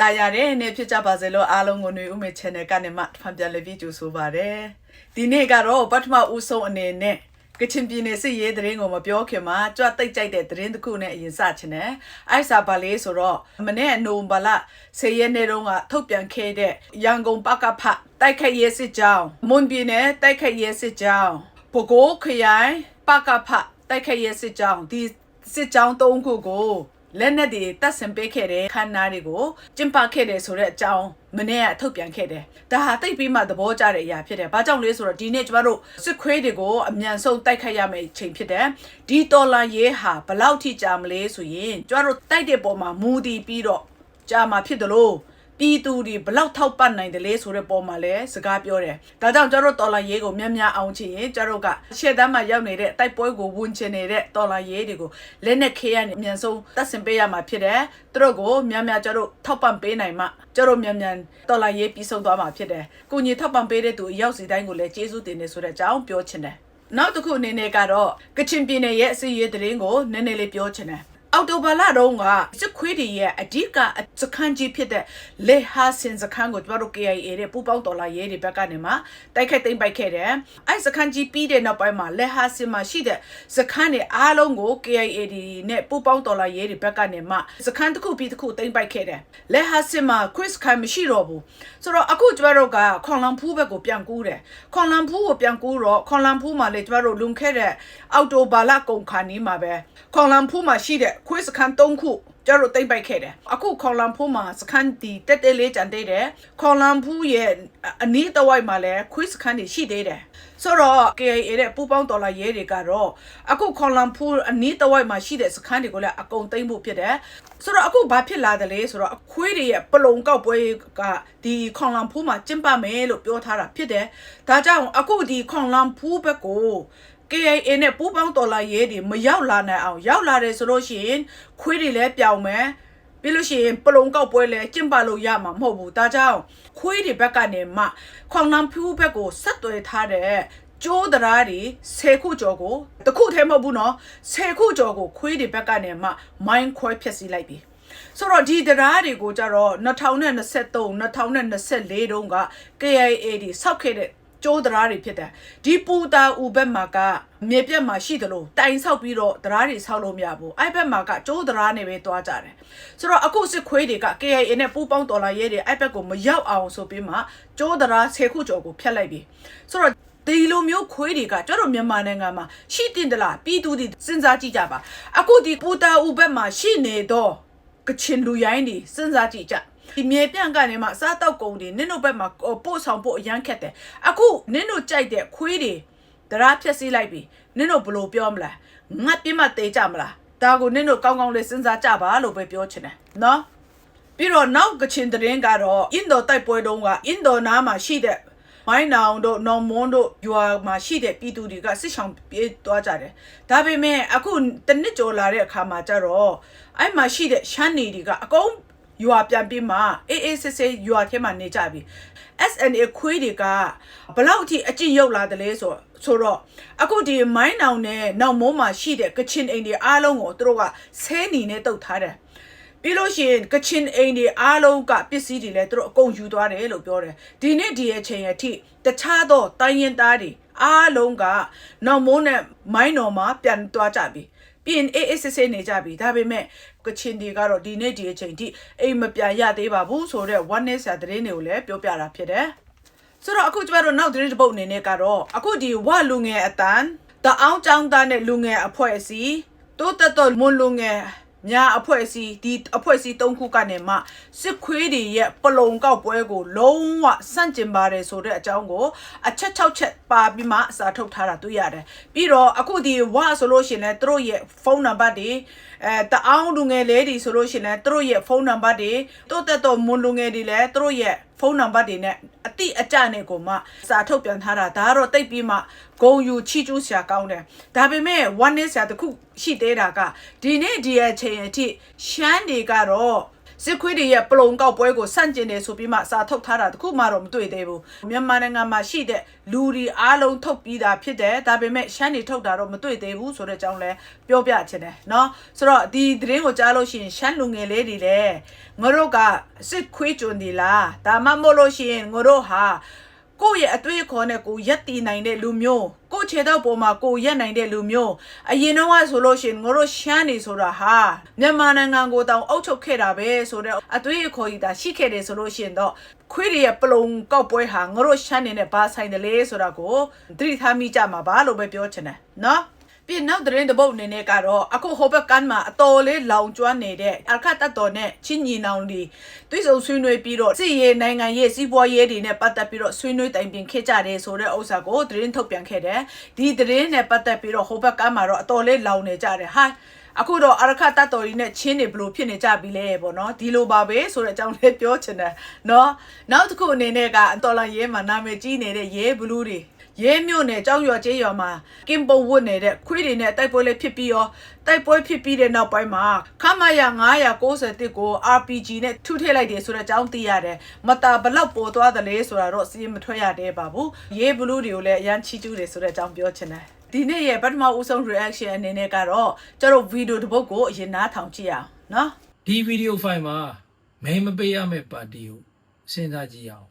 တာယာတဲ့နေ့ဖြစ်ကြပါစေလို့အားလုံးကိုຫນွေဥမေ channel ကနေမှဖန်ပြန်လေပြီးကြိုဆိုပါရစေဒီနေ့ကတော့ပထမဦးဆုံးအနေနဲ့ကချင်ပြည်နယ်စစ်ရေးသတင်းကိုမပြောခင်မှာကြွတိတ်ကြိုက်တဲ့သတင်းတစ်ခုနဲ့အရင်စချင်တယ်။အဲ့စာပါလေးဆိုတော့မနေ့နိုဝင်ဘာလ10ရက်နေ့တုန်းကထုတ်ပြန်ခဲ့တဲ့ရန်ကုန်ပကဖတိုက်ခိုက်ရေးစစ်ကြောင်းမွန်ပြည်နယ်တိုက်ခိုက်ရေးစစ်ကြောင်းပကိုးခရိုင်ပကဖတိုက်ခိုက်ရေးစစ်ကြောင်းဒီစစ်ကြောင်း၃ခုကို လက်နက်တွေတပ်ဆင်ပေးခဲ့တဲ့ခန္ဓာတွေကိုကျင်းပခဲ့တယ်ဆိုတဲ့အကြောင်းမနေ့ကထုတ်ပြန်ခဲ့တယ်။ဒါဟာတိတ်ပြီးမှသဘောကျတဲ့အရာဖြစ်တယ်။ဘာကြောင့်လဲဆိုတော့ဒီနေ့ကျမတို့စစ်ခွေးတွေကိုအမြန်ဆုံးတိုက်ခိုက်ရမယ့်အချိန်ဖြစ်တယ်။ဒီတော်လာရေးဟာဘလောက်ထိကြာမလဲဆိုရင်ကျမတို့တိုက်တဲ့ပုံမှာမူတည်ပြီးတော့ကြာမှာဖြစ်တယ်လို့ ပြည်သူတွေဘလောက်ထောက်ပံ့နိုင်တယ်လဲဆိုတဲ့ပုံမှာလည်းစကားပြောတယ်။ဒါကြောင့်ကျတို့တော်လာရေးကိုမြန်မြန်အောင်ချင်ရင်ကျတို့ကရှေ့တန်းမှာရောက်နေတဲ့တိုက်ပွဲကိုဝင်ချင်နေတဲ့တော်လာရေးတွေကိုလက်နဲ့ခေရနဲ့အမြန်ဆုံးတတ်ဆင်ပေးရမှာဖြစ်တယ်။သူတို့ကိုမြန်မြန်ကျတို့ထောက်ပံ့ပေးနိုင်မှကျတို့မြန်မြန်တော်လာရေးပြီးဆုံးသွားမှာဖြစ်တယ်။ကိုကြီးထောက်ပံ့ပေးတဲ့သူရောက်စီတိုင်းကိုလည်းကျေးဇူးတင်နေဆိုတဲ့အကြောင်းပြောချင်တယ်။နောက်တစ်ခုအနေနဲ့ကတော့ကချင်ပြည်နယ်ရဲ့အစည်းအဝေးသတင်းကိုနည်းနည်းလေးပြောချင်တယ်။ အော်တိုဘာလတုန်းကစစ်ခွေးတွေရဲ့အဓိကစခန်းကြီးဖြစ်တဲ့လေဟာစင်စခန်းကိုကျမတို့ KIA တဲ့ပူပေါင်းတော်လာရေးတွေဘက်ကနေမှတိုက်ခိုက်သိမ်းပိုက်ခဲ့တယ်။အဲစခန်းကြီးပြီးတဲ့နောက်ပိုင်းမှာလေဟာစင်မှာရှိတဲ့စခန်းတွေအားလုံးကို KIA တွေနဲ့ပူပေါင်းတော်လာရေးတွေဘက်ကနေမှစခန်းတစ်ခုပြီးတစ်ခုသိမ်းပိုက်ခဲ့တယ်။လေဟာစင်မှာ quiz ခိုင်မရှိတော့ဘူး။ဆိုတော့အခုကျမတို့ကခွန်လန်ဖူးဘက်ကိုပြန်ကူးတယ်။ခွန်လန်ဖူးကိုပြန်ကူးတော့ခွန်လန်ဖူးမှာလေကျမတို့လွန်ခဲ့တဲ့အော်တိုဘာလကုန်ခါနီးမှာပဲခွန်လန်ဖူးမှာရှိတဲ့ခွေးစခန်း၃ခုကျတို့တိမ့်ပိုက်ခဲ့တယ်အခုခေါလန်ဖူးမှာစခန်းတီတက်တက်လေးကြံသေးတယ်ခေါလန်ဖူးရဲ့အနီးတစ်ဝိုက်မှာလည်းခွေးစခန်းတွေရှိသေးတယ်ဆိုတော့ KAA တဲ့ပူပေါင်းဒေါ်လာရဲတွေကတော့အခုခေါလန်ဖူးအနီးတစ်ဝိုက်မှာရှိတဲ့စခန်းတွေကိုလည်းအကုန်သိမ်းဖို့ဖြစ်တယ်ဆိုတော့အခုဘာဖြစ်လာတယ်လဲဆိုတော့အခွေးတွေရဲ့ပလုံကောက်ပွဲကဒီခေါလန်ဖူးမှာကျင်းပမယ်လို့ပြောထားတာဖြစ်တယ်ဒါကြောင့်အခုဒီခေါလန်ဖူးဘက်ကို KIA နဲ့ပူးပေါင်းတော်လာရေးတွေမရောက်လာနိုင်အောင်ရောက်လာတယ်ဆိုလို့ရှိရင်ခွေးတွေလည်းပြောင်းမယ်ပြီးလို့ရှိရင်ပလုံကောက်ပွဲလည်းကျင့်ပလို့ရမှာမဟုတ်ဘူးဒါကြောင့်ခွေးတွေဘက်ကနေမှခွန်နမ်ဖူးဘက်ကိုဆက်သွယ်ထားတဲ့ကျိုးတရားတွေဆယ်ခုကျော်ကိုတခုတည်းမဟုတ်ဘူးနော်ဆယ်ခုကျော်ကိုခွေးတွေဘက်ကနေမှမိုင်းခွဲဖျက်ဆီးလိုက်ပြီဆိုတော့ဒီတရားတွေကိုကြတော့2023 2024တုန်းက KIA တွေစောက်ခဲ့တဲ့ ကျိုးတရားတွေဖြစ်တယ်ဒီပူတာဦးဘက်မှာကမြေပြက်မှာရှိတယ်လို့တိုင်ဆောက်ပြီးတော့တရားတွေဆောက်လို့မရဘူးအဲ့ဘက်မှာကကျိုးတရားနဲ့ပဲတွားကြတယ်ဆိုတော့အခုစစ်ခွေးတွေက KIA နဲ့ပူပေါင်းတော်လာရဲတွေအဲ့ဘက်ကိုမရောက်အောင်ဆိုပြီးမှကျိုးတရားဆယ်ခုကျော်ကိုဖျက်လိုက်ပြီဆိုတော့ဒီလိုမျိုးခွေးတွေကကျတော့မြန်မာနိုင်ငံမှာရှိတင်တလားပြည်သူတွေစဉ်းစားကြည့်ကြပါအခုဒီပူတာဦးဘက်မှာရှိနေတော့ကချင်လူရိုင်းတွေစဉ်းစားကြည့်ကြ ဒီမြေပြန့်ကနေမှစားတောက်ကုန်တွေနင်းတို့ဘက်မှာပို့ဆောင်ဖို့အရန်ခက်တယ်အခုနင်းတို့ကြိုက်တဲ့ခွေးတွေတရားဖြက်စီးလိုက်ပြီနင်းတို့ဘလို့ပြောမလားငတ်ပြမသေးကြမလားဒါကိုနင်းတို့ကောင်းကောင်းလေးစဉ်းစားကြပါလို့ပဲပြောချင်တယ်နော်ပြီးတော့နောက်ကချင်တရင်ကတော့အင်ဒိုတိုက်ပွဲတုန်းကအင်ဒိုနားမှာရှိတဲ့မိုင်းနောင်တို့နော်မွန်တို့ယူာမှာရှိတဲ့ပြည်သူတွေကစစ်ဆောင်ပြေးသွားကြတယ်ဒါပေမဲ့အခုတနစ်ကျော်လာတဲ့အခါမှာကျတော့အဲ့မှာရှိတဲ့ရှမ်းနေတွေကအကုန် ယူာပြန်ပြီးမှအေးအေးဆေးဆေးယူာထဲမှာနေကြပြီ SNA ခွေးတွေကဘလောက်အထိအကျင့်ရောက်လာတယ်လဲဆိုဆိုတော့အခုဒီမိုင်းနောင်နဲ့နောက်မိုးမှာရှိတဲ့ကချင်အိမ်တွေအားလုံးကိုသူတို့ကဆဲနီနဲ့တုတ်ထားတယ်ပြီးလို့ရှိရင်ကချင်အိမ်တွေအားလုံးကပစ္စည်းတွေလည်းသူတို့အကုန်ယူသွားတယ်လို့ပြောတယ်ဒီနေ့ဒီအချိန်အထိတခြားသောတိုင်းရင်သားတွေအားလုံးကနောက်မိုးနဲ့မိုင်းတော်မှာပြန်သွားကြပြီပြီးရင်အေးအေးဆေးဆေးနေကြပြီဒါပေမဲ့ ကချင်တွေကတော့ဒီနေ့ဒီအချိန်ထိအိမ်မပြန်ရသေးပါဘူးဆိုတော့ one day ဆရာသတင်းတွေကိုလည်းပြောပြတာဖြစ်တယ်ဆိုတော့အခုကျမတို့နောက်သတင်းတစ်ပုဒ်အနေနဲ့ကတော့အခုဒီဝလူငယ်အတန်တအောင်ចောင်းသားနဲ့လူငယ်အဖွဲ့အစည်းတိုးတက်တော့မွန်လူငယ် ညာအဖွဲ့အစည်းဒီအဖွဲ့အစည်း၃ခုကနေမှစစ်ခွေးတွေရဲ့ပလုံကောက်ပွဲကို လုံးဝစန့်ကျင်ပါတယ်ဆိုတဲ့အကြောင်းကိုအချက်၆ချက်ပါပြီးမှစာထုတ်ထားတာတွေ့ရတယ်ပြီးတော့အခုဒီဝဆိုလို့ရှိရင်လည်းသူတို့ရဲ့ဖုန်းနံပါတ်တွေအဲတအောင်လူငယ်လေးတွေဆိုလို့ရှိရင်လည်းသူတို့ရဲ့ဖုန်းနံပါတ်တွေတိုးတက်တော့မွန်လူငယ်တွေလည်းသူတို့ရဲ့ဖု န်းနံပါတ်တွေနဲ့အတိအကျနဲ့ကိုမှစာထုတ်ပြန်ထားတာဒါကတော့တိတ်ပြီးမှဂုံယူချီကျူးဆရာကောင်းတယ်ဒါပေမဲ့ one day ဆရာတခုရှိသေးတာကဒီနေ့ဒီအချိန်အထိရှမ်းတွေကတော့ စစ်ခွေးတွေရဲ့ပလုံကောက်ပွဲကိုဆန့်ကျင်တယ်ဆိုပြီးမှစာထုတ်ထားတာတခုမှတော့မတွေ့သေးဘူးမြန်မာနိုင်ငံမှာရှိတဲ့လူတွေအားလုံးထုတ်ပြီးတာဖြစ်တယ်ဒါပေမဲ့ရှမ်းတွေထုတ်တာတော့မတွေ့သေးဘူးဆိုတဲ့အကြောင်းလဲပြောပြချင်တယ်เนาะဆိုတော့ဒီသတင်းကိုကြားလို့ရှိရင်ရှမ်းလူငယ်လေးတွေလည်းငါတို့ကစစ်ခွေးကျွန်းဒီလားဒါမှမဟုတ်လို့ရှိရင်ငါတို့ဟာ ကိုယ့်ရဲ့အတွေ့အခေါ်နဲ့ကိုယ်ရက်တည်နိုင်တဲ့လူမျိုးကိုယ့်ခြေထောက်ပေါ်မှာကိုယ်ရက်နိုင်တဲ့လူမျိုးအရင်တော့ကဆိုလို့ရှိရင်ငါတို့ရှမ်းနေဆိုတာဟာမြန်မာနိုင်ငံကိုတောင်အုပ်ချုပ်ခဲ့တာပဲဆိုတော့အတွေ့အခေါ်ကြီးဒါရှိခဲ့တယ်ဆိုလို့ရှိရင်တော့ခွေးတွေရဲ့ပလုံကောက်ပွဲဟာငါတို့ရှမ်းနေနဲ့ဘာဆိုင်တယ်လဲဆိုတာကိုသတိထားမိကြမှာပါလို့ပဲပြောချင်တယ်နော် ပြနောက်တဲ့တဲ့ဘုတ်အနေနဲ့ကတော့အခုဟိုဘက်ကန်မှာအတော်လေးလောင်ကျွမ်းနေတဲ့အခတ်တတော်နဲ့ချင်းညီနောင်ဒီတွိဆုံဆွေးနွေးပြီးတော့စစ်ရေးနိုင်ငံရေးစီးပွားရေးတွေနဲ့ပတ်သက်ပြီးတော့ဆွေးနွေးတိုင်ပင်ခဲ့ကြတယ်ဆိုတဲ့ဥစ္စာကိုသတင်းထုတ်ပြန်ခဲ့တယ်ဒီသတင်းနဲ့ပတ်သက်ပြီးတော့ဟိုဘက်ကန်မှာတော့အတော်လေးလောင်နေကြတယ်ဟာအခုတော့အရခတတ်တော်ကြီးနဲ့ချင်းနေဘလို့ဖြစ်နေကြပြီလဲပေါ့နော်ဒီလိုပါပဲဆိုတဲ့အကြောင်းလေးပြောချင်တယ်နော်နောက်တစ်ခုအနေနဲ့ကအတော်လာရဲမှာနာမည်ကြီးနေတဲ့ရဲဘလူးတွေ ရဲမြို့နယ်ကြောက်ရွာကျေးရွာမှာကင်ပုံဝတ်နေတဲ့ခွေးတွေနဲ့တိုက်ပွဲလေးဖြစ်ပြီးရောတိုက်ပွဲဖြစ်ပြီးတဲ့နောက်ပိုင်းမှာခမရ991ကို RPG နဲ့ထုထည့်လိုက်တယ်ဆိုတဲ့အကြောင်းသိရတယ်။မတာဘလောက်ပေါ်သွားတယ်လဲဆိုတာတော့စီးမထွက်ရသေးပါဘူး။ရဲဘလူးတွေကိုလည်းအရန်ချီကျူးတယ်ဆိုတဲ့အကြောင်းပြောချင်တယ်။ဒီနေ့ရဲ့ပထမဦးဆုံး reaction အနေနဲ့ကတော့ကျတို့ဗီဒီယိုတစ်ပုဒ်ကိုအရင်နားထောင်ကြည့်အောင်နော်။ဒီဗီဒီယိုဖိုင်မှာမဲမပေးရမယ့်ပါတီကိုစဉ်းစားကြည့်အောင်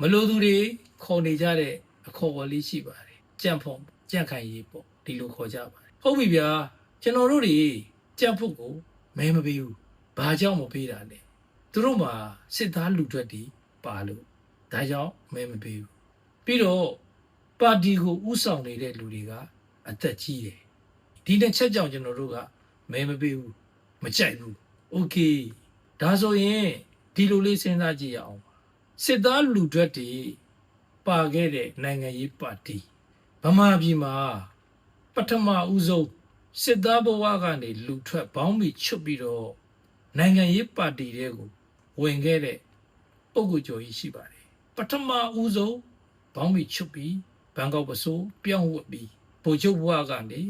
မလို့သူတွေခေါ်နေကြတဲ့အ ခေါ်အဝေါ်လေးရှိပါတယ်ကြံ့ဖို့ကြံ့ခိုင်ရေးပေါ့ဒီလိုခေါ်ကြပါတယ်ဟုတ်ပြီဗျာကျွန်တော်တို့တွေကြံ့ဖို့ကိုမဲမပေးဘူးဘာကြောင့်မပေးတာလဲသူတို့မှာစစ်သားလူထွက်တွေပါလို့ဒါကြောင့်မဲမပေးဘူးပြီးတော့ပါတီကိုဥဆောင်နေတဲ့လူတွေကအသက်ကြီးတယ်ဒီတစ်ချက်ကြောင့်ကျွန်တော်တို့ကမဲမပေးဘူးမကြိုက်ဘူး โอเคဒါဆိုရင်ဒီလိုလေးစဉ်းစားကြည့်ရအောင်ပါစစ်သားလူတွက်တွေ ပါခဲ့တဲ့နိုင်ငံရေးပါတီဗမာပြည်မှာပထမဦးဆုံးစစ်သားဘဝကနေလူထွက်ဘောင်းမီချွတ်ပြီးတော့နိုင်ငံရေးပါတီတွေကိုဝင်ခဲ့တဲ့ပုဂ္ဂိုလ်ကျော်ကြီးရှိပါတယ်ပထမဦးဆုံးဘောင်းမီချွတ်ပြီးဘန်ကောက်ပစိုးပြောင်းဝတ်ပြီးဗိုလ်ချုပ်ဘဝကနေ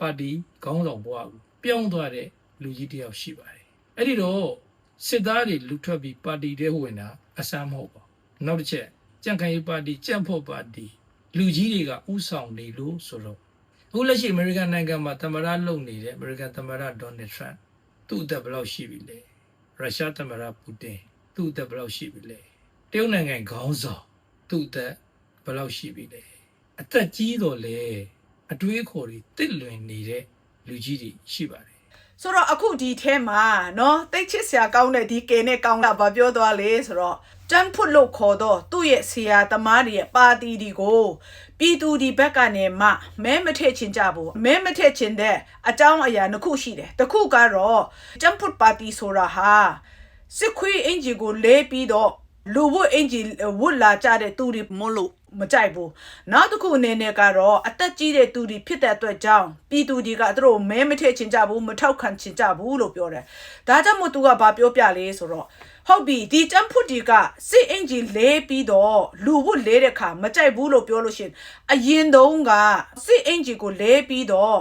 ပါတီခေါင်းဆောင်ဘဝကိုပြောင်းသွားတဲ့လူကြီးတစ်ယောက်ရှိပါတယ်အဲ့ဒီတော့စစ်သားတွေလူထွက်ပြီးပါတီတဲဝင်တာအဆမ်းမဟုတ်ပါဘူးနောက်တစ်ချက် ကြံ့ခိုင်ရေးပါတီကြံ့ဖို့ပါတီလူကြီးတွေကဥဆောင်နေလို့ဆိုတော့အခုလက်ရှိအမေရိကန်နိုင်ငံမှာသမ္မတလုပ်နေတဲ့အမေရိကန်သမ္မတဒေါ်နယ်ထရန့်သူ့အသက်ဘယ်လောက်ရှိပြီလဲရုရှားသမ္မတပူတင်သူ့အသက်ဘယ်လောက်ရှိပြီလဲတရုတ်နိုင်ငံခေါင်းဆောင်သူ့အသက်ဘယ်လောက်ရှိပြီလဲအသက်ကြီးတော့လေအတွေးအခေါ်တွေတစ်လွင်နေတဲ့လူကြီးတွေရှိပါတယ် ဆိုတော့အခုဒီထဲမှာเนาะတိတ်ချစ်စရာကောင်းတဲ့ဒီကဲနဲ့ကောင်းတာဘာပြောသွားလဲဆိုတော့ တန်ဖုတ်လို့ခေါ်တော့သူ့ရဲ့ဆရာသမားတွေရဲ့ပါတီဒီကိုပြည်သူဒီဘက်ကနေမှမဲမထည့်ချင်ကြဘူးမဲမထည့်ချင်တဲ့အကြောင်းအရာတစ်ခုရှိတယ်တစ်ခုကတော့တန်ဖုတ်ပါတီဆိုတာဟာစစ်ခွေးအင်ဂျီကိုလဲပြီးတော့ လူဝတ်အင်ဂျီဝတ်လာကြတဲ့သူတွေမလို့မကြိုက်ဘူးနောက်တစ်ခုအနေနဲ့ကတော့အသက်ကြီးတဲ့သူတွေဖြစ်တဲ့အတွက်ကြောင့်ပြည်သူတွေကသူတို့မဲမထည့်ချင်ကြဘူးမထောက်ခံချင်ကြဘူးလို့ပြောတယ်ဒါကြောင့်မို့သူကဘာပြောပြလဲဆိုတော့ဟုတ်ပြီဒီចမ်ဖုတ်ဒီကစစ်အင်ဂျီလဲပြီးတော့လူဝတ်လဲတဲ့ခါမကြိုက်ဘူးလို့ပြောလို့ရှရင်အရင်တုန်းကစစ်အင်ဂျီကိုလဲပြီးတော့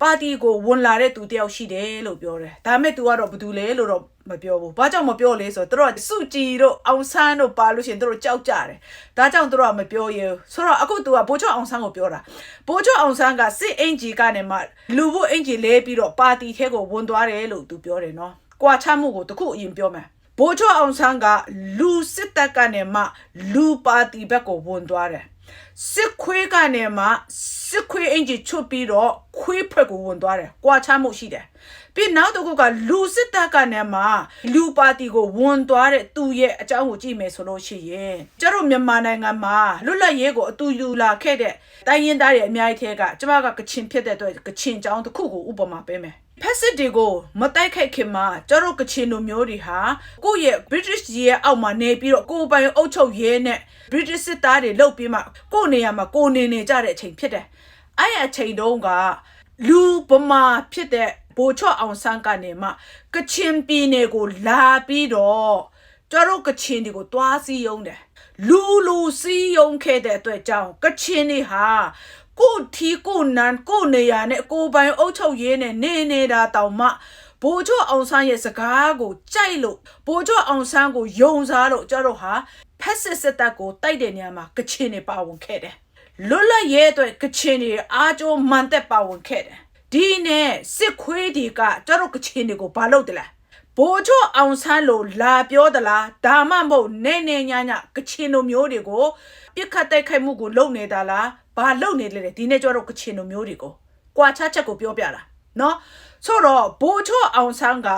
ပါတီကိုဝင်လာတဲ့သူတယောက်ရှိတယ်လို့ပြောတယ်ဒါပေမဲ့ तू ကတော့ဘာတူလဲလို့တော့ မပြောဘူးဘာကြောင့်မပြောလဲဆိုတော့သူတို့ကစုကြည်တို့အောင်ဆန်းတို့ပါလို့ရှရင်သူတို့ကြောက်ကြတယ်ဒါကြောင့်သူတို့ကမပြောရဘူးဆိုတော့အခု तू ကဘိုးချောအောင်ဆန်းကိုပြောတာဘိုးချောအောင်ဆန်းကစစ်အင်ဂျီကနေမှလူဖို့အင်ဂျီလဲပြီးတော့ပါတီထဲကိုဝင်သွားတယ်လို့ तू ပြောတယ်နော်ကွာချမှုကိုတခုအရင်ပြောမယ်ဘိုးချောအောင်ဆန်းကလူစစ်တပ်ကနေမှလူပါတီဘက်ကိုဝင်သွားတယ်စစ်ခွေးကနေမှစစ်ခွေးအင်ဂျီချွတ်ပြီးတော့ခွေးဖက်ကိုဝင်သွားတယ်။ကြွာချမှုရှိတယ်။ ပြီးနောက်တစ်ခုကလူစစ်တပ်ကနေမှလူပါတီကိုဝင်သွားတဲ့သူရဲ့အကြောင်းကိုကြည့်မယ်ဆိုလို့ရှိရင်ကျတို့မြန်မာနိုင်ငံမှာလွတ်လပ်ရေးကိုအတူယူလာခဲ့တဲ့တိုင်းရင်းသားတွေအများကြီးထဲကကျမကကချင်ဖြစ်တဲ့အတွက်ကချင်အကြောင်းတစ်ခုကိုဥပမာပေးမယ်။ဖက်စစ်တွေကိုမတိုက်ခိုက်ခင်မှာကျတို့ကချင်လူမျိုးတွေဟာကိုယ့်ရဲ့ British ရဲ့အောက်မှာနေပြီးတော့ကိုယ်ပိုင်အုပ်ချုပ်ရေးနဲ့ British စစ်သားတွေလုတ်ပြီးမှကိုယ့်နေရာမှာကိုယ်နေနေကြတဲ့အချိန်ဖြစ်တယ်။အဲ့အချိန်တုန်းကလူဗမာဖြစ်တဲ့ ဘိုချော့အောင်ဆန်းကနေမှကချင်ပြည်နယ်ကိုလာပြီးတော့ကျတို့ကချင်တွေကိုတွားစည်းရုံးတယ်လူလူစည်းရုံးခဲ့တဲ့အတွက်ကြောင့်ကချင်တွေဟာကိုယ့်ထီကိုယ့်နန်းကိုယ့်နေရာနဲ့ကိုယ်ပိုင်အုပ်ချုပ်ရေးနဲ့နေနေတာတောင်မှဘိုးချောအောင်ဆန်းရဲ့စကားကိုကြိုက်လို့ဘိုးချောအောင်ဆန်းကိုယုံစားလို့ကျတော့ဟာဖက်စစ်စစ်တပ်ကိုတိုက်တဲ့နေရာမှာကချင်တွေပါဝင်ခဲ့တယ်လွတ်လပ်ရေးအတွက်ကချင်တွေအားကြိုးမှန်သက်ပါဝင်ခဲ့တယ် ဒီနဲ့စစ်ခွေးတွေကကျတော့ကချင်တွေကိုဘာလုပ်တယ်လဲဘိုးချောအောင်ဆန်းလို့လာပြောသလားဒါမှမဟုတ်နေနေညညကချင်တို့မျိုးတွေကိုပြစ်ခတ်တိုက်ခိုက်မှုကိုလုပ်နေတာလားဘာလုပ်နေလဲဒီနေ့ကျတော့ကချင်တို့မျိုးတွေကိုကွာခြားချက်ကိုပြောပြတာနော် ဆိုတော့ဘိုးချောအောင်ဆန်းက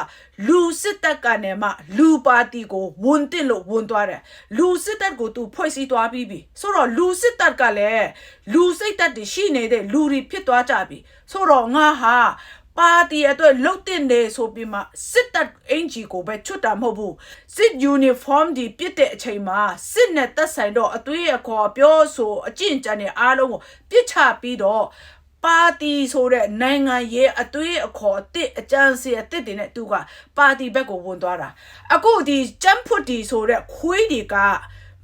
လူစစ်တပ်ကနေမှလူပါတီကိုဝန်တင်လို့ဝန်သွားတယ်လူစစ်တပ်ကိုသူဖွဲ့စည်းသွားပြီးပြီဆိုတော့လူစစ်တပ်ကလည်းလူစိတ်တပ်တွေရှိနေတဲ့လူတွေဖြစ်သွားကြပြီဆိုတော့ငါဟာပါတီအတွက်လုတ်တင်နေဆိုပြီးမှစစ်တပ်အင်ဂျီကိုပဲချွတ်တာမဟုတ်ဘူးစစ်ယူနီဖောင်းဒီပြစ်တဲ့အချိန်မှာစစ်နဲ့တက်ဆိုင်တော့အသွေးအခေါ်ပြောဆိုအကျင့်ကြံတဲ့အားလုံးကိုပြစ်ချပြီးတော့ ပါတီဆိုတဲ့နိုင်ငံရေးအသွေးအခေါ်အစ်အကြမ်းစီအစ်တွေနဲ့သူကပါတီဘက်ကိုဝင်သွားတာအခုဒီကျန်းဖွတ်တီဆိုတဲ့ခွေးတွေက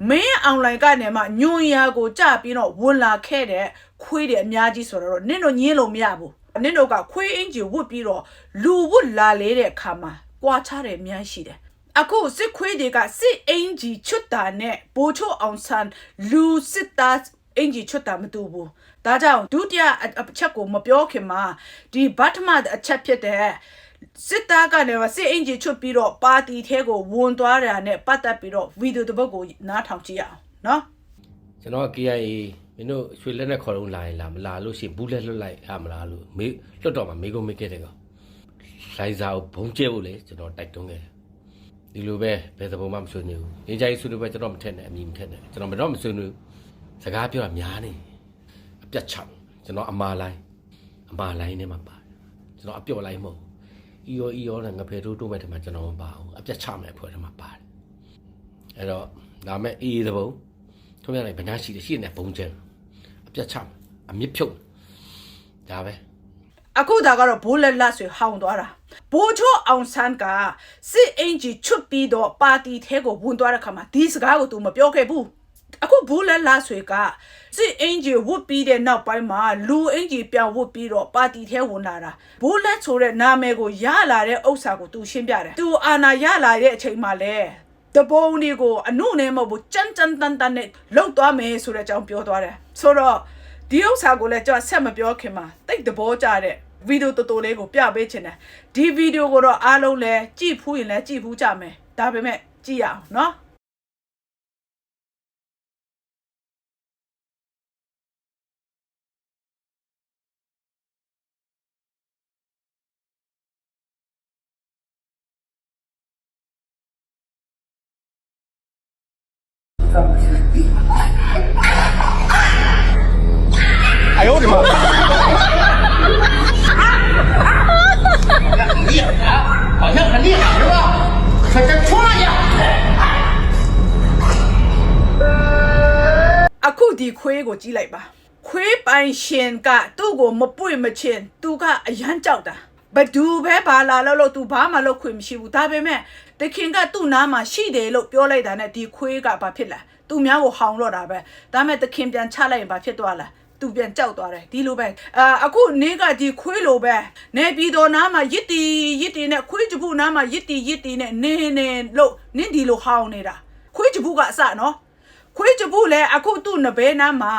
မင်းအွန်လိုင်းကနေမှညွန်ရာကိုကြပြီးတော့ဝင်လာခဲ့တဲ့ခွေးတွေအများကြီးဆိုတော့နင့်တို့ညင်းလို့မရဘူးနင့်တို့ကခွေးအင်ဂျီဝတ်ပြီးတော့လူဝတ်လာလေတဲ့အခါမှာကြွားချတယ်အများရှိတယ်အခုစစ်ခွေးတွေကစစ်အင်ဂျီချွတ်တာနဲ့ဘိုးချိုအောင်ဆန်လူစစ်သားအင်ဂျီချွတ်တာမတူဘူး ဒါကြောင့်ဒုတိယအအချက်ကိုမပြောခင်မှာဒီဘတ်မတ်အချက်ဖြစ်တဲ့စစ်သားကနေမှစစ်အင်ဂျီချွတ်ပြီးတော့ပါတီထဲကိုဝင်သွားတာနဲ့ပတ်သက်ပြီးတော့ဗီဒီယိုတစ်ပုဒ်ကိုနားထောင်ကြည့်ရအောင်နော်ကျွန်တော်က KIA မင်းတို့ရွှေလက်နဲ့ခေါ်တော့လာရင်လာမလာလို့ရှိရင်ဘူးလက်လွတ်လိုက်ရမလားလို့မေးလွတ်တော့မှမေးကုန်မေးခဲ့တယ်ကောင်လိုင်ဇာကိုဘုံကျဲဖို့လေကျွန်တော်တိုက်တွန်းခဲ့တယ်ဒီလိုပဲဘယ်သဘောမှမဆွေးနွေးဘူးငင်းကြိုင်းဆွေးနွေးပဲကျွန်တော်မထက်နဲ့အမြင်မထက်နဲ့ကျွန်တော်မတော့မဆွေးနွေးဘူးစကားပြောတာများနေအ ပြတ်ချောင်းကျွန်တော်အမာလိုင်းအမာလိုင်းနဲ့မှပါတယ်ကျွန်တော်အပြော့လိုင်းမဟုတ်အီယောအီယောနဲ့ငဖယ်တိုးတိုးမဲ့ထမှာကျွန်တော်မပါဘူးအပြတ်ချမဲ့အဖွဲ့ထမှာပါတယ်အဲ့တော့ဒါမဲ့အေးသဘောထုံးရလိုက်ဗနာရှိတယ်ရှိနေပုံကျန်အပြတ်ချမယ်အမြင့်ဖြုတ်ဒါပဲအခုဒါကတော့ဘိုးလက်လက်ဆွေဟောင်းသွားတာဘိုးချိုအောင်ဆန်းကစစ်အင်ဂျီချွတ်ပြီးတော့ပါတီထဲကိုဝင်သွားတဲ့ခါမှာဒီစကားကိုသူမပြောခဲ့ဘူး အခုဘိုးလဲလာဆွေကစစ်အင်ဂျီဝုတ်ပြီးတဲ့နောက်ပိုင်းမှာလူအင်ဂျီပြောင်းဝုတ်ပြီးတော့ပါတီထဲဝင်လာတာဘိုးလက်ဆိုတဲ့နာမည်ကိုရလာတဲ့ဥစ္စာကိုသူရှင်းပြတယ်သူအာနာရလာတဲ့အချိန်မှာလဲတပုံးဒီကိုအနုနဲ့မဟုတ်ဘူးကြမ်းကြမ်းတမ်းတမ်းနဲ့လှုပ်သွားမယ်ဆိုတဲ့အကြောင်းပြောသွားတယ်ဆိုတော့ဒီဥစ္စာကိုလည်းကျွန်တော်ဆက်မပြောခင်မှာတိတ်တဘောကြတဲ့ဗီဒီယိုတော်တော်လေးကိုပြပေးချင်တယ်ဒီဗီဒီယိုကိုတော့အားလုံးလည်းကြည့်ဖူးရင်လည်းကြည့်ဖူးကြမယ်ဒါပေမဲ့ကြည့်ရအောင်เนาะ đâu ai ố đi mà အခုဒီခွေးကိုကြည့်လိုက်ပါခွေးပိုင်ရှင်ကသူ့ကိုမပွေမချင်းသူကအရန်ကြောက်တာ ဘဒူပဲဘာလာလို့လို့သူဘာမှလုပ်ခွင့်မရှိဘူးဒါပေမဲ့တခင်ကသူ့နားမှာရှိတယ်လို့ပြောလိုက်တာနဲ့ဒီခွေးကဘာဖြစ်လဲသူများကိုဟောင်းတော့တာပဲဒါပေမဲ့တခင်ပြန်ချလိုက်ရင်ဘာဖြစ်သွားလဲသူပြန်ကြောက်သွားတယ်ဒီလိုပဲအာအခုနင်းကဒီခွေးလိုပဲနေပြီးတော့နားမှာရစ်တီရစ်တီနဲ့ခွေးကြဘူးနားမှာရစ်တီရစ်တီနဲ့နေနေလို့နင်းဒီလိုဟောင်းနေတာခွေးကြဘူးကအစနော်ခွေးကြဘူးလဲအခုသူ့နဘဲနားမှာ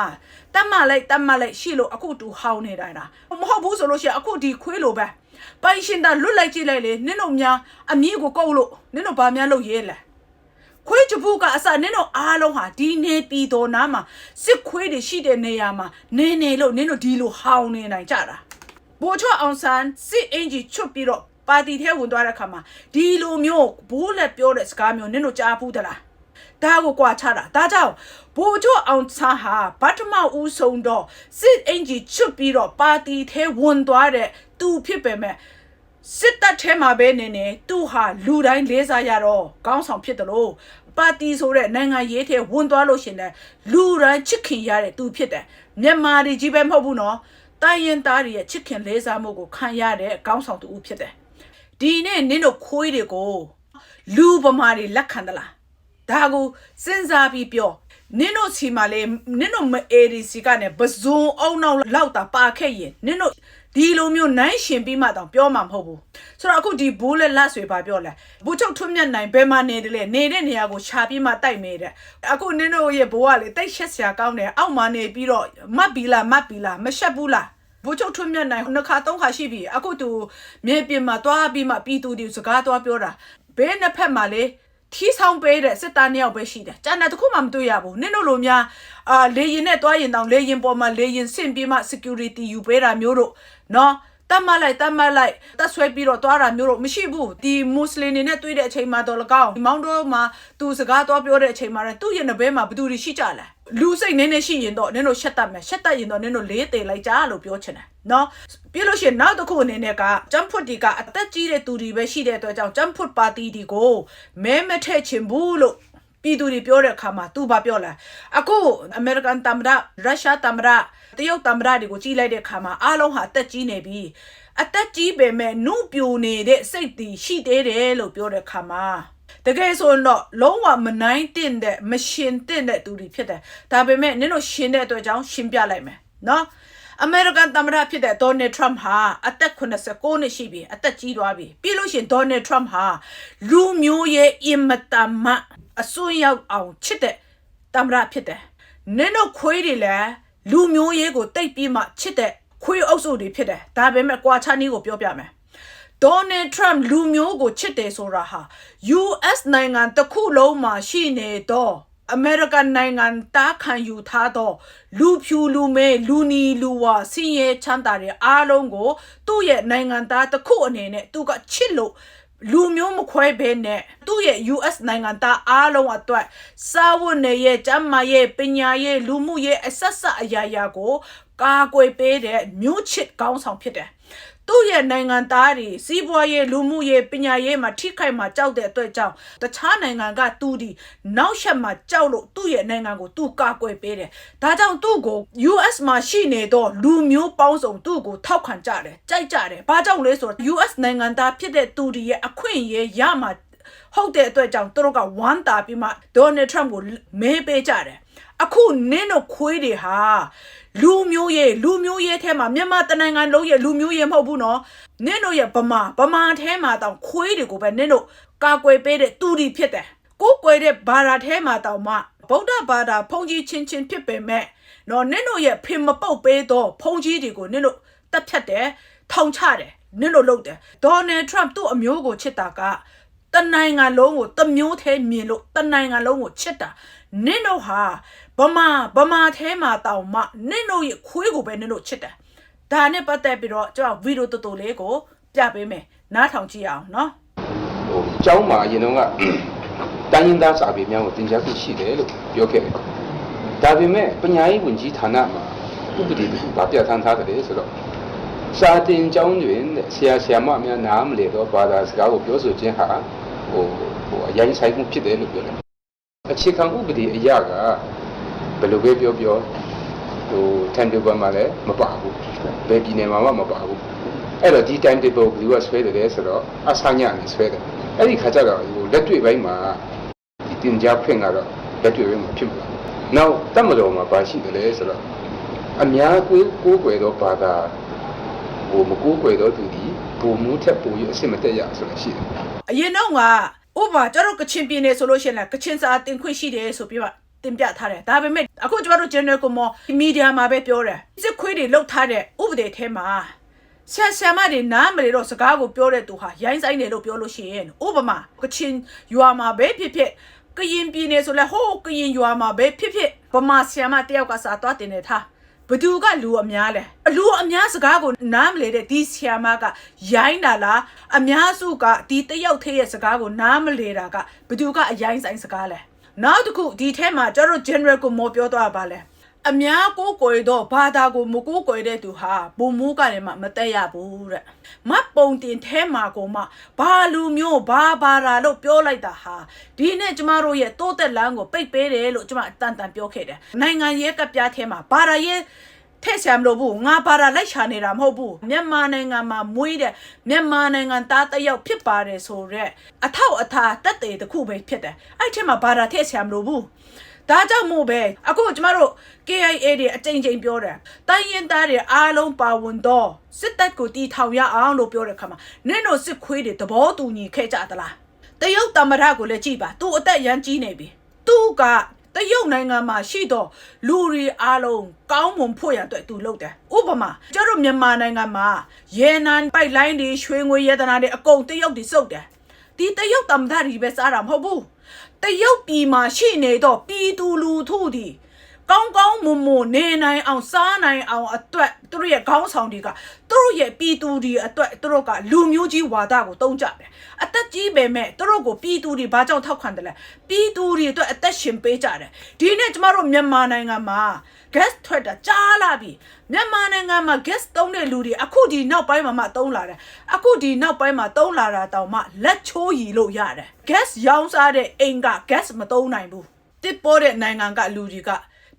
တတ်မလိုက်တတ်မလိုက်ရှိလို့အခုသူဟောင်းနေတာလားမဟုတ်ဘူးဆိုလို့ရှိရင်အခုဒီခွေးလိုပဲ ပိုင်ရှင်တာလွတ်လိုက်ကြည့်လိုက်လေနင်းတို့များအမီးကိုကုတ်လို့နင်းတို့ဘာများလုပ်ရဲလဲခွေးကြဘူးကအစနင်းတို့အားလုံးဟာဒီနေပြည်တော်နားမှာစစ်ခွေးတွေရှိတဲ့နေရာမှာနေနေလို့နင်းတို့ဒီလိုဟောင်းနေနိုင်ကြတာဘိုးချောအောင်ဆန်းစစ်အင်ဂျီချွတ်ပြီးတော့ပါတီထဲဝင်သွားတဲ့ခါမှာဒီလိုမျိုးဘိုးလက်ပြောတဲ့စကားမျိုးနင်တို့ကြားဘူးသလား ဒါကိုကြွာချတာဒါကြောင့်ဘိုးချောအောင်ဆန်းဟာဗတ်ထမဦးဆုံးတော့စစ်အင်ဂျီချွတ်ပြီးတော့ပါတီထဲဝင်သွားတဲ့သူဖြစ်ပေမဲ့စစ်တပ်ထဲမှာပဲနေနေသူဟာလူတိုင်းလေးစားရတော့ကောင်းဆောင်ဖြစ်တယ်လို့ပါတီဆိုတဲ့နိုင်ငံရေးထဲဝင်သွားလို့ရှရင်လဲလူတိုင်းချစ်ခင်ရတဲ့သူဖြစ်တယ်မြန်မာတွေကြီးပဲမဟုတ်ဘူးနော်တိုင်းရင်သားတွေရဲ့ချစ်ခင်လေးစားမှုကိုခံရတဲ့ကောင်းဆောင်တူဦးဖြစ်တယ်။ဒီနေ့နင်းတို့ခွေးတွေကိုလူပမာတွေလက်ခံသလား။ ဒါကိုစဉ်းစားပြီးပြောနင်းတို့စီမှာလေနင်းတို့မအေဒီစီကနေပဇွန်အောင်နောက်လောက်တာပါခဲ့ရင်နင်းတို့ဒီလိုမျိုးနိုင်ရှင်ပြီးမှတောင်ပြောမှာမဟုတ်ဘူးဆိုတော့အခုဒီဘိုးလက်လက်ဆွေပါပြောလဲဘူချုပ်ထွန်းမြတ်နိုင်ဘယ်မှာနေတယ်လဲနေတဲ့နေရာကိုရှာပြီးမှတိုက်မေးတဲ့အခုနင်းတို့ရဲ့ဘိုးကလေတိတ်ရှက်စရာကောင်းတယ်အောက်မှာနေပြီးတော့မတ်ဘီလာမတ်ဘီလာမရှက်ဘူးလားဘူချုပ်ထွန်းမြတ်နိုင်နှစ်ခါသုံးခါရှိပြီအခုသူမြေပြင်မှာတွားပြီးမှပြီးသူဒီစကားတွားပြောတာဘဲနှစ်ဖက်မှာလေ ထီးဆောင်ပေးတဲ့စစ်သားနှစ်ယောက်ပဲရှိတယ်။ကျန်တဲ့တစ်ခုမှမတွေ့ရဘူး။နင်တို့လိုများအာလေရင်နဲ့တွားရင်တောင်လေရင်ပေါ်မှာလေရင်ဆင့်ပြီးမှ security ယူပေးတာမျိုးတို့နော်တတ်မှတ်လိုက်တတ်မှတ်လိုက်တက်ဆွဲပြီးတော့တွားတာမျိုးတို့မရှိဘူးဒီမွတ်စလင်တွေနဲ့တွေ့တဲ့အချိန်မှာတော့လကောက်ဒီမောင်တို့မှာသူစကားတွားပြောတဲ့အချိန်မှာလည်းသူ့ရဲ့နဘဲမှာဘယ်သူတွေရှိကြလဲ လူစိတ်နည်းနည်းရှိရင်တော့နင်တို့ရှက်တတ်မယ်ရှက်တတ်ရင်တော့နင်တို့လေးသေးလိုက်ကြလို့ပြောချင်တယ်နော်ပြီးလို့ရှိရင်နောက်တစ်ခုအနေနဲ့ကဂျမ်ဖွတ်ဒီကအသက်ကြီးတဲ့သူတွေပဲရှိတဲ့အတွက်ကြောင့်ဂျမ်ဖွတ်ပါတီဒီကိုမဲမထည့်ချင်ဘူးလို့ပြည်သူတွေပြောတဲ့အခါမှာသူဘာပြောလဲအခုအမေရိကန်တမ်မရာရုရှားတမ်မရာတရုတ်တမ်မရာတွေကိုကြီးလိုက်တဲ့အခါမှာအားလုံးဟာအသက်ကြီးနေပြီအသက်ကြီးပေမဲ့နုပြိုနေတဲ့စိတ်တည်ရှိသေးတယ်လို့ပြောတဲ့အခါမှာ တကယ်ဆိုရင်တော့လုံးဝမနိုင်တဲ့တဲ့မရှင်တဲ့တဲ့သူတွေဖြစ်တယ်ဒါပေမဲ့နင်တို့ရှင်တဲ့အတွက်ကြောင့်ရှင်းပြလိုက်မယ်နော်အမေရိကန်သမ္မတဖြစ်တဲ့ဒေါ်နယ်ထရမ့်ဟာအသက်89နှစ်ရှိပြီအသက်ကြီးသွားပြီပြီးလို့ရှိရင်ဒေါ်နယ်ထရမ့်ဟာလူမျိုးရဲ့အင်မတန်မှအစွန်းရောက်အောင်ချစ်တဲ့သမ္မတဖြစ်တယ်နင်တို့ခွေးတွေလည်းလူမျိုးရေးကိုတိတ်ပြီးမှချစ်တဲ့ခွေးအုပ်စုတွေဖြစ်တယ်ဒါပေမဲ့ကွာချာနီးကိုပြောပြမယ် ဒေါ်နယ်ထရမ့်လူမျိုးကိုချစ်တယ်ဆိုတာဟာ US နိုင်ငံတစ်ခုလုံးမှာရှိနေတော့အမေရိကန်နိုင်ငံတားခံယူထားသောလူဖြူလူမဲလူနီလူဝါစင်ရဲချမ်းသာတဲ့အားလုံးကို သူ့ရဲ့နိုင်ငံသားတစ်ခုအနေနဲ့သူကချစ်လို့လူမျိုးမခွဲဘဲနဲ့သူ့ရဲ့ US နိုင်ငံသားအားလုံးအတွက်စာဝတ်နေရဲ့ကျန်းမာရေးပညာရေးလူမှုရေးအဆက်ဆက်အရာရာကို ကာကွယ်ပေးတဲ့မျိုးချစ်ကောင်းဆောင်ဖြစ်တယ်။ သူ့ရဲ့နိုင်ငံသားတွေစီးပွားရေးလူမှုရေးပညာရေးမှာထိခိုက်မှာကြောက်တဲ့အတွက်ကြောင့်တခြားနိုင်ငံကသူဒီနောက်ဆက်မှာကြောက်လို့သူ့ရဲ့နိုင်ငံကိုသူကာကွယ်ပေးတယ်။ဒါကြောင့်သူ့ကို US မှာရှိနေတော့လူမျိုးပေါင်းစုံသူ့ကိုထောက်ခံကြတယ်ကြိုက်ကြတယ်။ဘာကြောင့်လဲဆိုတော့ US နိုင်ငံသားဖြစ်တဲ့သူဒီရဲ့အခွင့်အရေးရမှာဟုတ်တဲ့အတွက်ကြောင့်သူတို့ကဝမ်းတာပြီးမှဒေါ်နယ်ထရမ့်ကိုမဲပေးကြတယ်အခုနင်းတို့ခွေးတွေဟာ လူမျိုးရေးလူမျိုးရေးထဲမှာမြန်မာတနိုင်ငံလုံးရဲ့လူမျိုးရေးမဟုတ်ဘူးနော်နင်းတို့ရဲ့ဗမာဗမာထဲမှာတောင်ခွေးတွေကိုပဲနင်းတို့ကာကွယ်ပေးတဲ့သူတွေဖြစ်တယ်ကိုယ်ကွယ်တဲ့ဘာသာထဲမှာတောင်မှဗုဒ္ဓဘာသာဖုန်ကြီးချင်းချင်းဖြစ်ပေမဲ့နော်နင်းတို့ရဲ့ဖင်မပုတ်ပေးတော့ဖုန်ကြီးတွေကိုနင်းတို့တက်ဖြတ်တယ်ထောင်ချတယ်နင်းတို့လုပ်တယ်ဒေါ်နယ်ထရမ့်သူ့အမျိုးကိုချစ်တာကတနိုင်ငံလုံးကိုတမျိုးသေးမြင်လို့တနိုင်ငံလုံးကိုချစ်တာနင့်တို့ဟာ ဗမာဗမာထဲမှာတောင်မှနင့်တို့ရဲ့ခွေးကိုပဲနင့်တို့ချစ်တယ်ဒါနဲ့ပတ်သက်ပြီးတော့ကျွန်တော်ဗီဒီယိုတော်တော်လေးကိုပြပေးမယ်နားထောင်ကြည့်အောင်နော်ဟိုကျောင်းမှာအရင်တော့ကတိုင်းရင်းသားစာပေများကိုသင်ကြားခွင့်ရှိတယ်လို့ပြောခဲ့တယ်။ဒါပေမဲ့ပညာရေးဝန်ကြီးဌာနမှာဥပဒေတစ်ခုဗာပြဋ္ဌာန်းထားတယ်ဆိုတော့စာတင်ကျောင်းတွင်တဲ့ဆရာဆရာမများနားမလည်တော့ဘာသာစကားကိုပြောဆိုခြင်းဟာဟိုဟိုအရင်ဆိုင်မှုဖြစ်တယ်လို့ပြောတယ်။အခြေခံဥပဒေအရက ဘယ်လိုပဲပြောပြောဟို time table မှာလည်းမပါဘူး။ဘယ်ပြည်နယ်မှာမှမပါဘူး။အဲ့တော့ဒီ time table ကိုဘယ်သူကဆွဲတယ်လဲဆိုတော့အဆာညနဲ့ဆွဲတယ်အဲ့ဒီခါကျတော့ဟိုလက်တွေ့ပိုင်းမှာဒီတင် जा ဖွင့်ကတော့လက်တွေ့ပိုင်းမှာဖြစ်မလားနောက်တတ်မတော်မှာဘာရှိတယ်လဲဆိုတော့အများကိုကိုးကွယ်သောဘာသာဟိုမကိုးကွယ်သောသူဒီဘုံမှုထက်ပိုရအစ်မတက်ရဆိုတာရှိတယ်အရင်တော့ကဥပမာကျွန်တော်ကချင်ပြည်နယ်ဆိုလို့ရှိရင်လည်းကချင်စာတင်ခွင့်ရှိတယ်ဆိုပြီးတော့ တင်ပြထားတယ်ဒါပေမဲ့အခုကျွန်တော်တို့ general ကမမီဒီယာမှာပဲပြောတယ်စစ်ခွေးတွေလောက်ထားတဲ့ဥပဒေထဲမှာဆရာဆရာမတွေနားမလည်တော့စကားကိုပြောတဲ့သူဟာရိုင်းဆိုင်တယ်လို့ပြောလို့ရှိရင်ဥပမာကချင်ရွာမှာပဲဖြစ်ဖြစ်ကရင်ပြည်နယ်ဆိုလဲဟိုးကရင်ရွာမှာပဲဖြစ်ဖြစ်ဗမာဆရာမတယောက်ကစာသွားတင်နေထားဘသူကလူအများလဲအလူအများစကားကိုနားမလဲတဲ့ဒီဆီယာမကရိုင်းတာလားအများစုကဒီတယောက်သေးရဲ့စကားကိုနားမလဲတာကဘသူကအရိုင်းဆိုင်စကားလဲ နောက်တစ်ခုဒီထဲမှာကျတော့ general ကိုမောပြောသွားပါလဲအများကိုကိုယ်တော့ဘာသာကိုမကိုကိုယ်တဲ့သူဟာဘုံမိုးကလည်းမမတက်ရဘူးတဲ့မတ်ပုံတင်ထဲမှာကိုမှဘာလူမျိုးဘာဘာသာလို့ပြောလိုက်တာဟာဒီနေ့ကျမတို့ရဲ့တိုးတက်လမ်းကိုပိတ်ပေးတယ်လို့ကျမအတန်တန်ပြောခဲ့တယ်နိုင်ငံရေးကပြားထဲမှာဘာသာရေး ထည့်ဆရာမလို့ဘူးငါဘာသာလိုက်ရှာနေတာမဟုတ်ဘူးမြန်မာနိုင်ငံမှာမွေးတဲ့မြန်မာနိုင်ငံသားတစ်ယောက်ဖြစ်ပါတယ်ဆိုတော့အထောက်အထားတက်တဲ့တစ်ခုပဲဖြစ်တယ်အဲ့ထက်မှာဘာသာထည့်ဆရာမလို့ဘူးဒါကြောင့်မို့ပဲအခုကျမတို့ KIA တွေအကြိမ်ကြိမ်ပြောတယ်တိုင်းရင်သားတွေအားလုံးပါဝင်တော့စစ်တပ်ကိုတီထောင်ရအောင်လို့ပြောတဲ့ခါမှာနင့်တို့စစ်ခွေးတွေသဘောတူညီခဲ့ကြသလားတရုတ်တမရကိုလည်းကြည်ပါသူအသက်ရမ်းကြီးနေပြီသူကတ ရုတ်နိုင်ငံမှာရှိတော့လူတွေအားလုံးကောင်းမွန်ဖို့ရအတွက်သူလုပ်တယ်ဥပမာကျတို့မြန်မာနိုင်ငံမှာရေနံပိုက်လိုင်းတွေရွှေငွေရတနာတွေအကုန်တရုတ်တွေစုပ်တယ်ဒီတရုတ်တမရတွေပဲစားတာမဟုတ်ဘူးတရုတ်ပြည်မှာရှိနေတော့ပြည်သူလူထုတွေ ကောင်းကောင်းမွန်မွန်နေနိုင်အောင်စားနိုင်အောင်အတွက်သူတို့ရဲ့ခေါင်းဆောင်တွေကသူတို့ရဲ့ပြည်သူတွေအတွက်သူတို့ကလူမျိုးကြီးဝါဒကိုတုံးကြတယ်အသက်ကြီးပေမဲ့သူတို့ကိုပြည်သူတွေဘာကြောင့်ထောက်ခံတယ်လဲပြည်သူတွေအတွက်အသက်ရှင်ပေးကြတယ်ဒီနေ့ကျမတို့မြန်မာနိုင်ငံမှာ gas ထွက်တာကြားလာပြီမြန်မာနိုင်ငံမှာ gas သုံးတဲ့လူတွေအခုဒီနောက်ပိုင်းမှာမှသုံးလာတယ်အခုဒီနောက်ပိုင်းမှာသုံးလာတာတောင်မှလက်ချိုးရီလို့ရတယ် gas ရောင်းစားတဲ့အိမ်က gas မသုံးနိုင်ဘူးတစ်ပေါ်တဲ့နိုင်ငံကလူတွေက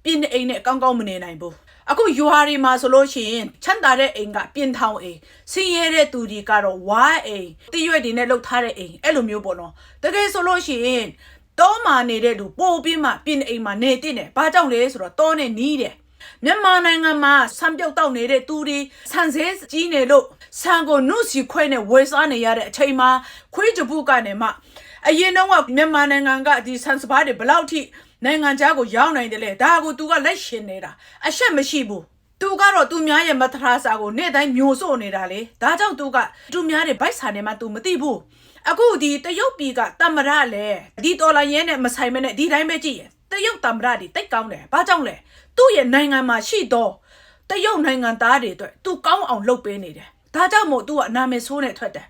ပြင်းတဲ့အိမ်နဲ့ကောင်းကောင်းမနေနိုင်ဘူးအခုယူဟာရီမှာဆိုလို့ရှိရင်ချမ်းသာတဲ့အိမ်ကပြင်းထောင်အိမ်ဆင်းရဲတဲ့သူတွေကတော့ဝါအိမ်တရွက်တွေနဲ့လှုပ်ထားတဲ့အိမ်အဲ့လိုမျိုးပေါ့နော်တကယ်ဆိုလို့ရှိရင်တောမှာနေတဲ့လူပို့ပြီးမှပြင်းတဲ့အိမ်မှာနေတင့်တယ်ဘာကြောင့်လဲဆိုတော့တောနဲ့နီးတယ်မြန်မာနိုင်ငံမှာဆံပြုတ်တောက်နေတဲ့သူတွေဆန်စဲကြီးနေလို့ဆန်ကိုနုစီခွဲနဲ့ဝယ်စားနေရတဲ့အချိန်မှာခွေးကြပုကနေမှအရင်တော့ကမြန်မာနိုင်ငံကဒီဆန်စပါးတွေဘယ်လောက်ထိ နိုင်ငံခြားကိုရောက်နိုင်တယ်လေဒါကို तू ကလက်ရှင်နေတာအရှက်မရှိဘူး तू ကတော့ तू များရဲ့မထရာစာကိုနေ့တိုင်းမျိုးစို့နေတာလေဒါကြောင့် तू က तू များရဲ့ဘိုက်စာနဲ့မှ तू မသိဘူးအခုဒီတရုတ်ပြည်ကတမရလေဒီတော်လာရဲနဲ့မဆိုင်မနဲ့ဒီတိုင်းပဲကြည့်ရတရုတ်တမရဒီတိတ်ကောင်းတယ်ဘာကြောင့်လဲသူ့ရဲ့နိုင်ငံမှာရှိတော့တရုတ်နိုင်ငံသားတွေအတွက် तू ကောင်းအောင်လုပ်ပေးနေတယ်ဒါကြောင့်မို့ तू ကအနာမည်ဆိုးနဲ့ထွက်တယ်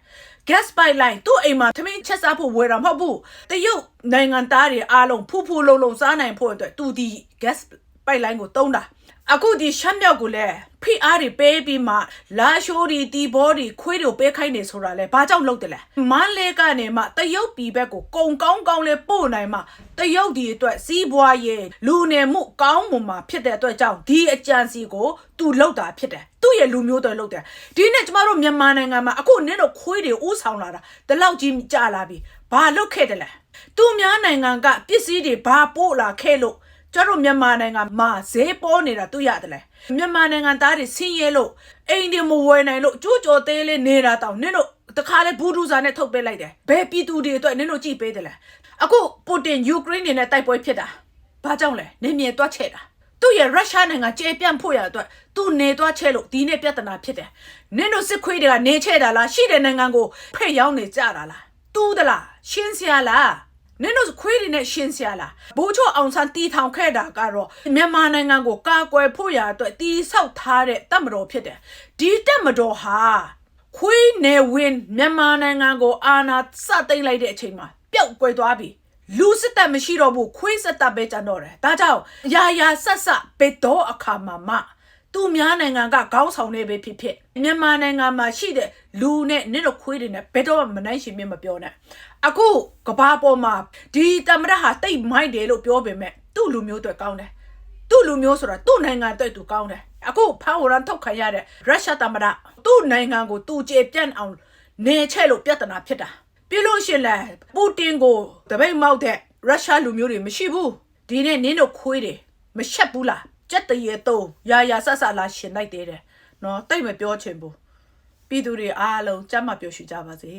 gas pipeline သူ့အိမ်မှာသမင်းချက်စားဖို့ဝယ်တာမဟုတ်ဘူးတရုတ်နိုင်ငံသားတွေအားလုံးဖူးဖူးလုံးလုံးစားနိုင်ဖို့အတွက်သူဒီ gas pipeline ကိုတုံးတာအခုဒီရှမ်းမြောက်ကိုလည်းဖိအားတွေပေးပြီးမှလာရှိုးတွေတီဘောတွေခွေးတွေပေးခိုင်းနေဆိုတာလဲဘာကြောင့်လုပ်တယ်လဲမန်းလေးကနေမှတရုတ်ပြည်ဘက်ကိုကုံကောင်းကောင်းလဲပို့နိုင်မှတရုတ်ဒီအတွက်စီးပွားရေးလူနေမှုကောင်းမွန်မှာဖြစ်တဲ့အတွက်ကြောင့်ဒီအကြံစီကိုသူလောက်တာဖြစ်တယ် သူ့ရဲ့လူမျိုးတွေလောက်တယ်ဒီနေ့ကျမတို့မြန်မာနိုင်ငံမှာအခုနင်းတို့ခွေးတွေဥဆောင်လာတာဒီလောက်ကြီးကြာလာပြီဘာလုပ်ခဲ့တယ်လဲသူများနိုင်ငံကပစ္စည်းတွေဘာပို့လာခဲ့လို့ကျတို့မြန်မာနိုင်ငံမှာဈေးပေါ်နေတာတွေ့ရတယ်လေမြန်မာနိုင်ငံသားတွေဆင်းရဲလို့အိမ်တွေမဝယ်နိုင်လို့ကြိုးကြော်သေးလေးနေတာတောင်နင်တို့တခါလေဘူဒူဇာနဲ့ထုတ်ပေးလိုက်တယ်ဘယ်ပြည်သူတွေအတွက်နင်တို့ကြည့်ပေးတယ်လဲအခုပူတင်ယူကရိန်းနေနဲ့တိုက်ပွဲဖြစ်တာဘာကြောင့်လဲနေမြေတွတ်ချဲ့တာသူ့ရဲ့ရုရှားနိုင်ငံကျေပြန့်ဖို့ရအတွက် သူနေသွားချဲလို့ဒီနေ့ပြဿနာဖြစ်တယ်နင်တို့စစ်ခွေးတွေကနေချဲတာလားရှိတဲ့နိုင်ငံကိုဖဲ့ရောက်နေကြတာလားတူးသလားရှင်းစရာလားနင်တို့ခွေးတွေနဲ့ရှင်းစရာလားဘိုးချိုအောင်ဆန်းတီထောင်ခဲ့တာကတော့မြန်မာနိုင်ငံကိုကာကွယ်ဖို့ရာအတွက်တီးဆောက်ထားတဲ့တပ်မတော်ဖြစ်တယ်ဒီတပ်မတော်ဟာခွေးနယ်ဝင်မြန်မာနိုင်ငံကိုအာဏာစသိမ်းလိုက်တဲ့အချိန်မှာပျောက်ကွယ်သွားပြီလူစစ်တပ်မရှိတော့ဘူးခွေးစစ်တပ်ပဲကျန်တော့တယ်ဒါကြောင့်ရာရာဆက်ဆက်ပေတော့အခါမှာမှ သူများနိုင်ငံကခေါင်းဆောင်နေပဲဖြစ်ဖြစ်မြန်မာနိုင်ငံမှာရှိတဲ့လူနဲ့နင့်တို့ခွေးတွေနဲ့ဘယ်တော့မှမနိုင်ရှင်မြမပြောနဲ့အခုကဘာပေါ်မှာဒီတမရဟာတိတ်မိုက်တယ်လို့ပြောပေမဲ့သူ့လူမျိုးတွေကောင်းတယ်သူ့လူမျိုးဆိုတာသူ့နိုင်ငံအတွက်သူကောင်းတယ်အခုဖန်ဝရန်ထုတ်ခံရတဲ့ရုရှားတမရသူ့နိုင်ငံကိုသူကျေပြန့်အောင်နေချဲ့လို့ပြဿနာဖြစ်တာပြလို့ရှရင်လဲပူတင်ကိုတပိတ်မောက်တဲ့ရုရှားလူမျိုးတွေမရှိဘူးဒီနေ့နင်းတို့ခွေးတွေမရှက်ဘူးလား ကြက်တရေတုံးရာရာဆဆလာရှင်လိုက်သေးတယ်နော်တိတ်မပြောချင်ဘူးပြည်သူတွေအားလုံးကြမ်းမပြောရှိကြပါစေ